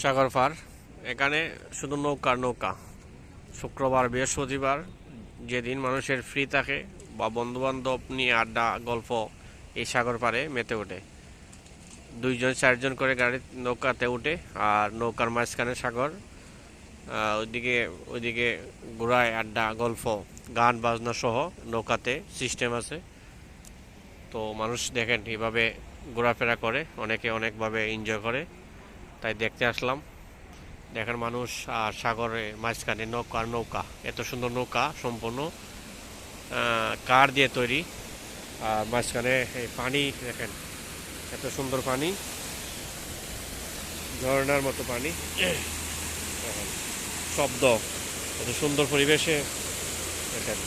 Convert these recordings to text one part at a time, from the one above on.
সাগর পার। এখানে শুধু নৌকা নৌকা। শুক্রবার, বৃহস্পতিবার যেদিন মানুষের ফ্রি থাকে বা বন্ধুবান্ধব নিয়ে আড্ডা, গল্প এই সাগর পারে মেতে ওঠে। দুইজন, চারজন করে গাড়ি নৌকাতে উঠে আর নৌকার মাঝখানে সাগর ওইদিকে ওইদিকে ঘোরায় আড্ডা, গল্প, গান, বাজনা সহ নৌকাতে সিস্টেম আছে। তো মানুষ দেখেন এভাবে ঘোরাফেরা করে, অনেকে অনেকভাবে এনজয় করে। তাই দেখতে আসলাম। দেখেন মানুষ আর সাগরে মাঝখানে নৌকা নৌকা। এত সুন্দর নৌকা সম্পূর্ণ কাঠ দিয়ে তৈরি। আর মাঝখানে পানি, দেখেন, এত সুন্দর পানি, ঝর্ণার মতো পানি। শব্দ, এত সুন্দর পরিবেশে, দেখেন।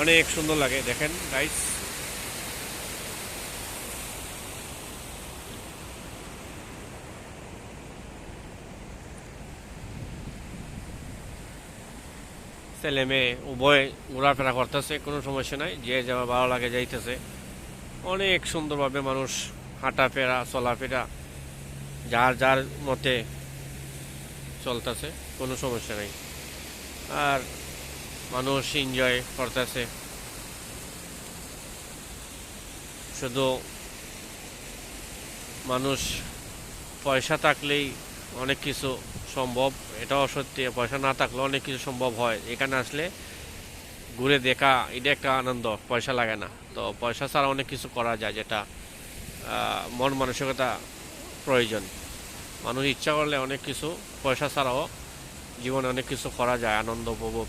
অনেক সুন্দর লাগে, দেখেন গাইস ছেলে মেয়ে উভয় ঘোরাফেরা করতেছে, কোনো সমস্যা নাই, যে যাওয়া ভালো লাগে যাইতেছে। অনেক সুন্দরভাবে মানুষ হাঁটাফেরা চলাফেরা, যার যার মতে চলতেছে, কোনো সমস্যা নেই। আর মানুষ এনজয় করতেছে। শুধু মানুষ পয়সা থাকলেই অনেক কিছু সম্ভব, এটাও সত্যি, পয়সা না থাকলে অনেক কিছু সম্ভব হয়। এখানে আসলে ঘুরে দেখা, এটা একটা আনন্দ, পয়সা লাগে না। তো পয়সা ছাড়া অনেক কিছু করা যায় যেটা মন মানসিকতা প্রয়োজন। মানুষ ইচ্ছা করলে অনেক কিছু, পয়সা ছাড়াও জীবনে অনেক কিছু করা যায়, আনন্দ উপভোগ,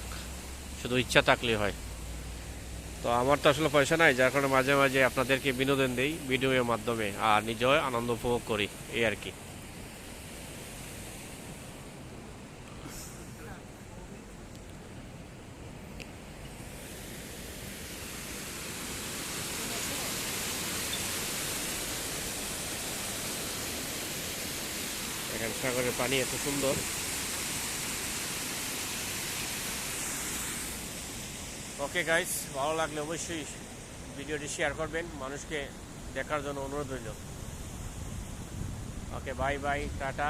শুধু ইচ্ছা থাকলেই হয়। তো আমার তো আসলে পয়সা নাই, যার কারণে মাঝে মাঝে আপনাদেরকে বিনোদন দেই, ভিডিওর মাধ্যমে, আর নিজেও আনন্দ উপভোগ করি, এই আর কি। এখানে সাগরের পানি এত সুন্দর। ওকে গাইস ভালো লাগলে অবশ্যই ভিডিওটি শেয়ার করবেন, মানুষকে দেখার জন্য অনুরোধ রইল। Okay bye bye tata.